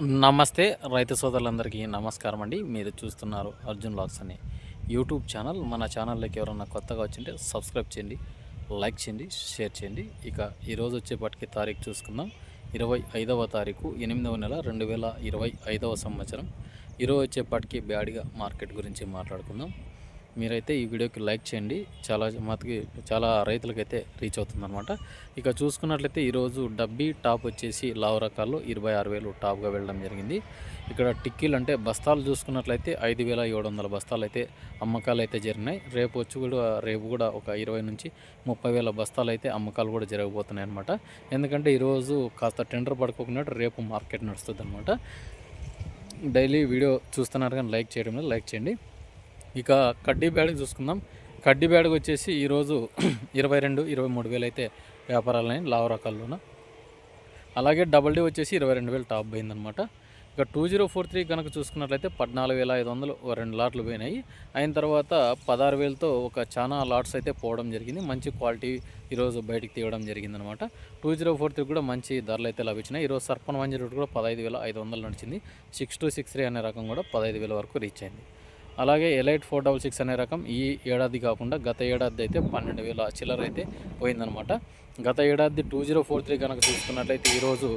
నమస్తే రైతు సోదరులందరికీ నమస్కారం అండి. మీరు చూస్తున్నారు అర్జున్ లాక్స్ అని. యూట్యూబ్ ఛానల్ మన ఛానల్లోకి ఎవరన్నా కొత్తగా వచ్చింటే సబ్స్క్రైబ్ చేయండి లైక్ చేయండి షేర్ చేయండి. ఇక ఈరోజు వచ్చేపాటికి తారీఖు చూసుకుందాం. ఇరవై ఐదవ తారీఖు ఎనిమిదవ నెల రెండు వేల ఇరవై ఐదవ సంవత్సరం. ఈరోజు వచ్చేపాటికి బ్యాడ్గా మార్కెట్ గురించి మాట్లాడుకుందాం. మీరైతే ఈ వీడియోకి లైక్ చేయండి. చాలా మటుకి చాలా రైతులకైతే రీచ్ అవుతుందన్నమాట. ఇక చూసుకున్నట్లయితే ఈరోజు డబ్బీ టాప్ వచ్చేసి లావు రకాల్లో ఇరవై ఆరు వేలు టాప్గా వెళ్ళడం జరిగింది. ఇక్కడ టిక్కీలు అంటే బస్తాలు చూసుకున్నట్లయితే ఐదు వేల ఏడు వందల బస్తాలు అయితే అమ్మకాలు అయితే జరిగినాయి. రేపు వచ్చి కూడా రేపు కూడా ఒక ఇరవై నుంచి ముప్పై వేల బస్తాలు అయితే అమ్మకాలు కూడా జరగబోతున్నాయి అనమాట ఎందుకంటే ఈరోజు కాస్త టెండర్ పడుకోకున్నట్టు రేపు మార్కెట్ నడుస్తుంది అనమాట డైలీ వీడియో చూస్తున్నారు కానీ లైక్ చేయడం లేదు. లైక్ చేయండి. ఇక కడ్డీ బ్యాడ్కి చూసుకుందాం. కడ్డీ బ్యాడ్కి వచ్చేసి ఈరోజు ఇరవై రెండు ఇరవై మూడు వేలు అయితే వ్యాపారాలని లావు రకాల్లోన. అలాగే డబల్ డీ వచ్చేసి ఇరవై రెండు వేలు టాప్ పోయిందనమాట. ఇక టూ జీరో ఫోర్ త్రీ కనుక చూసుకున్నట్లయితే పద్నాలుగు వేల ఐదు వందలు రెండు లాట్లు పోయినాయి. అయిన తర్వాత పదహారు వేలతో ఒక చాలా లాట్స్ అయితే పోవడం జరిగింది. మంచి క్వాలిటీ ఈరోజు బయటికి తీయడం జరిగిందనమాట. టూ జీరో ఫోర్ త్రీ కూడా మంచి ధరలు అయితే లభించినాయి. ఈరోజు సర్పన్ వన్ జీరో కూడా పదహైదు వేల ఐదు వందలు నడిచింది. సిక్స్ టూ సిక్స్ త్రీ అనే రకం కూడా పదహైదు వేల వరకు రీచ్ అయింది. అలాగే ఎలైట్ ఫోర్ డబల్ సిక్స్ అనే రకం ఈ ఏడాది కాకుండా గత ఏడాది అయితే పన్నెండు వేల చిల్లర అయితే పోయిందనమాట గత ఏడాది టూ జీరో ఫోర్ త్రీ కనుక చూసుకున్నట్లయితే ఈరోజు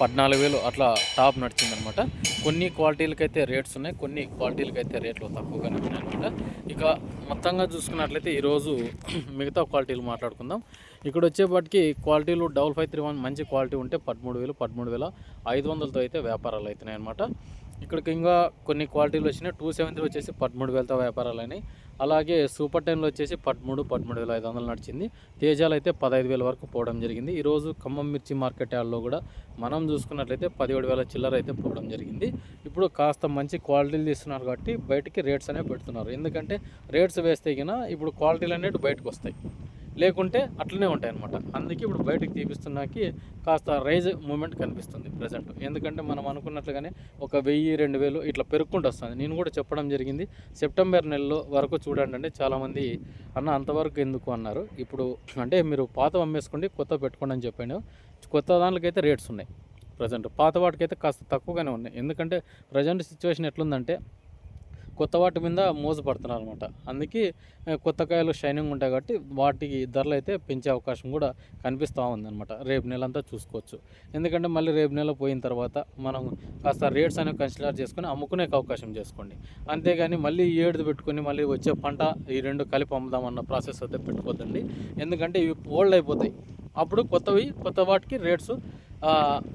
పద్నాలుగు వేలు అట్లా టాప్ నడిచిందనమాట కొన్ని క్వాలిటీలకైతే రేట్స్ ఉన్నాయి కొన్ని క్వాలిటీలకైతే రేట్లు తక్కువగానే ఉన్నాయన్నమాట. ఇక మొత్తంగా చూసుకున్నట్లయితే ఈరోజు మిగతా క్వాలిటీలు మాట్లాడుకుందాం. ఇక్కడ వచ్చేపాటికి క్వాలిటీలు డబల్ ఫైవ్ త్రీ వన్ మంచి క్వాలిటీ ఉంటే పదమూడు వేలు పదమూడు వేల ఐదు వందలతో అయితే వ్యాపారాలు అవుతున్నాయి అనమాట ఇక్కడికి ఇంకా కొన్ని క్వాలిటీలు వచ్చినాయి. టూ సెవెన్ వచ్చేసి పదమూడు వేలతో వ్యాపారాలని అలాగే సూపర్ టెన్లో వచ్చేసి పదమూడు పదమూడు వేల ఐదు వందలు నడిచింది. తేజాలు అయితే పదహైదు వేల వరకు పోవడం జరిగింది. ఈరోజు ఖమ్మం మిర్చి మార్కెట్ యార్డ్లో కూడా మనం చూసుకున్నట్లయితే పదిహేడు వేల చిల్లర అయితే పోవడం జరిగింది. ఇప్పుడు కాస్త మంచి క్వాలిటీలు తీస్తున్నారు కాబట్టి బయటికి రేట్స్ అనేవి పెడుతున్నారు. ఎందుకంటే రేట్స్ వేస్తే కన్నా ఇప్పుడు క్వాలిటీలు అనేవి బయటకు వస్తాయి. లేకుంటే అట్లనే ఉంటాయి అనమాట అందుకే ఇప్పుడు బయటకు తీపిస్తున్నాకి కాస్త రైజ్ మూమెంట్ కనిపిస్తుంది ప్రజెంట్ ఎందుకంటే మనం అనుకున్నట్లుగానే ఒక వెయ్యి రెండు వేలు ఇట్లా పెరుక్కుంటూ వస్తుంది. నేను కూడా చెప్పడం జరిగింది. సెప్టెంబర్ నెలలో వరకు చూడండి అంటే చాలామంది అన్న అంతవరకు ఎందుకు అన్నారు. ఇప్పుడు అంటే మీరు పాత అమ్మేసుకోండి కొత్త పెట్టుకోండి అని చెప్పాను. కొత్త దానికైతే రేట్స్ ఉన్నాయి ప్రజెంట్ పాత వాటికైతే కాస్త తక్కువగానే ఉన్నాయి. ఎందుకంటే ప్రజెంట్ సిచ్యువేషన్ ఎట్లుందంటే కొత్త వాటి మీద మోజు పడుతున్నారు అనమాట అందుకే కొత్త కాయలు షైనింగ్ ఉంటాయి కాబట్టి వాటికి ధరలు అయితే పెంచే అవకాశం కూడా కనిపిస్తూ ఉందన్నమాట. రేపు నెల అంతా చూసుకోవచ్చు. ఎందుకంటే మళ్ళీ రేపు నెల పోయిన తర్వాత మనం కాస్త రేట్స్ అనేవి కన్సిడర్ చేసుకొని అమ్ముకునే అవకాశం చేసుకోండి. అంతేగాని మళ్ళీ ఏడుది పెట్టుకొని మళ్ళీ వచ్చే పంట ఈ రెండు కలిపి అమ్ముదామన్న ప్రాసెస్ అయితే పెట్టుకోద్దండి. ఎందుకంటే ఇవి ఓల్డ్ అయిపోతాయి. అప్పుడు కొత్తవి కొత్త వాటికి రేట్స్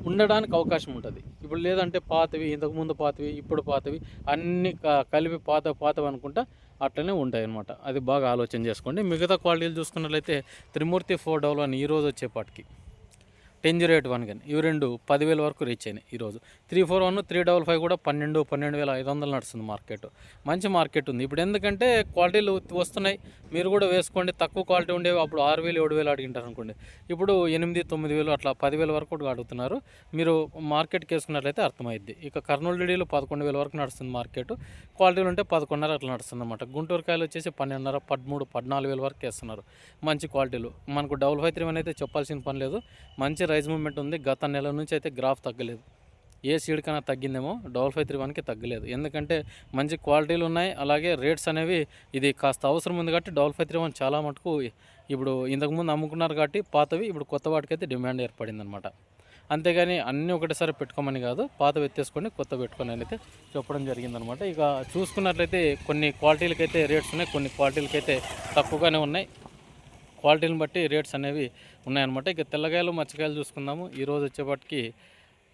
ఉండడానికి అవకాశం ఉంటుంది. ఇప్పుడు లేదంటే పాతవి ఇంతకుముందు పాతవి ఇప్పుడు పాతవి అన్నీ కలిపి పాత పాతవి అనుకుంటా అట్లనే ఉంటాయి అనమాట అది బాగా ఆలోచన చేసుకోండి. మిగతా క్వాలిటీలు చూసుకున్నట్లయితే త్రిమూర్తి ఫోర్ డబల్ అని ఈరోజు వచ్చేపాటికి టెన్ జీరో ఎయిట్ వన్ కానీ. ఇవి రెండు పదివేల వరకు రీచ్ అయినాయి ఈరోజు. Three four one three double five కూడా పన్నెండు పన్నెండు వేల ఐదు వందలు నడుస్తుంది మార్కెట్ మంచి మార్కెట్ ఉంది. ఇప్పుడు ఎందుకంటే క్వాలిటీలు వస్తున్నాయి. మీరు కూడా వేసుకోండి. తక్కువ క్వాలిటీ ఉండేవి అప్పుడు ఆరు వేలు ఏడు వేలు అడిగింటారు అనుకోండి. ఇప్పుడు ఎనిమిది తొమ్మిది వేలు అట్లా పదివేల వరకు కూడా అడుగుతున్నారు. మీరు మార్కెట్కి వేసుకున్నట్లయితే అర్థమైద్ది. ఇక కర్నూలు డీడీలు పదకొండు వేల వరకు నడుస్తుంది మార్కెట్ క్వాలిటీలు ఉంటే పదకొండున్నర అట్లా నడుస్తుంది అనమాట గుంటూరు కాయలు వచ్చేసి పన్నెండున్నర పదమూడు పద్నాలుగు వేల వరకు వేస్తున్నారు. మంచి క్వాలిటీలు. మనకు డబుల్ ఫైవ్ త్రీ అయితే చెప్పాల్సిన పని లేదు. మంచి ప్రైస్ మూమెంట్ ఉంది. గత నెల నుంచి అయితే గ్రాఫ్ తగ్గలేదు. ఏ సీడ్ కన్నా తగ్గిందేమో డబల్ ఫైవ్ త్రీ వన్కి తగ్గలేదు. ఎందుకంటే మంచి క్వాలిటీలు ఉన్నాయి. అలాగే రేట్స్ అనేవి ఇది కాస్త అవసరం ఉంది కాబట్టి డబల్ ఫైవ్ త్రీ వన్ చాలా మటుకు ఇప్పుడు ఇంతకుముందు అమ్ముకున్నారు కాబట్టి పాతవి ఇప్పుడు కొత్త వాటికైతే డిమాండ్ ఏర్పడింది అనమాట అంతేగాని అన్నీ ఒకటేసారి పెట్టుకోమని కాదు పాత ఎత్తేసుకొని కొత్త పెట్టుకొని అయితే చెప్పడం జరిగిందనమాట ఇక చూసుకున్నట్లయితే కొన్ని క్వాలిటీలకైతే రేట్స్ ఉన్నాయి. కొన్ని క్వాలిటీలకైతే తక్కువగానే ఉన్నాయి. క్వాలిటీని బట్టి రేట్స్ అనేవి ఉన్నాయన్నమాట. ఇక తెల్లగాయలు మచ్చకాయలు చూసుకుందాము. ఈరోజు వచ్చేపటికి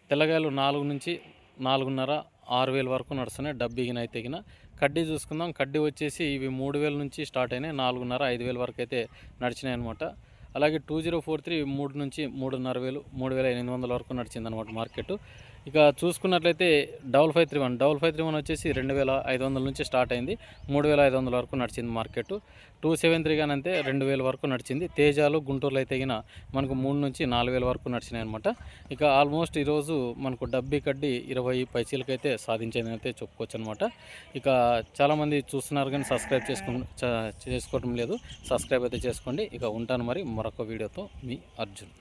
తెల్లగాయలు నాలుగు నుంచి నాలుగున్నర ఆరు వేల వరకు నడుస్తున్నాయి. డబ్బిగిన అయితే గిన కడ్డీ చూసుకుందాం. కడ్డీ వచ్చేసి ఇవి మూడు వేల నుంచి స్టార్ట్ అయినాయి. నాలుగున్నర ఐదు వేల వరకు అయితే నడిచినాయి అనమాట అలాగే టూ జీరో ఫోర్ త్రీ మూడు నుంచి మూడున్నర వేలు మూడు వేల ఎనిమిది వందల వరకు నడిచిందనమాట మార్కెట్. ఇక చూసుకున్నట్లయితే double five three one double five three one వచ్చేసి రెండు వేల ఐదు వందల నుంచి స్టార్ట్ అయింది. మూడు వేల ఐదు వందల వరకు నడిచింది మార్కెట్. టూ సెవెన్ త్రీ కానీ అంతే రెండు వేల వరకు నడిచింది. తేజాలు గుంటూరులో అయితే గిన మనకు మూడు నుంచి నాలుగు వేల వరకు నడిచినాయి అనమాట ఇక ఆల్మోస్ట్ ఈరోజు మనకు డబ్బి కడ్డి ఇరవై పైసలకైతే సాధించేది అయితే చెప్పుకోవచ్చు అనమాట ఇక చాలామంది చూస్తున్నారు కానీ సబ్స్క్రైబ్ చేసుకో చేసుకోవడం లేదు. సబ్స్క్రైబ్ అయితే చేసుకోండి. ఇక ఉంటాను మరి మరొక వీడియోతో మీ అర్జున్.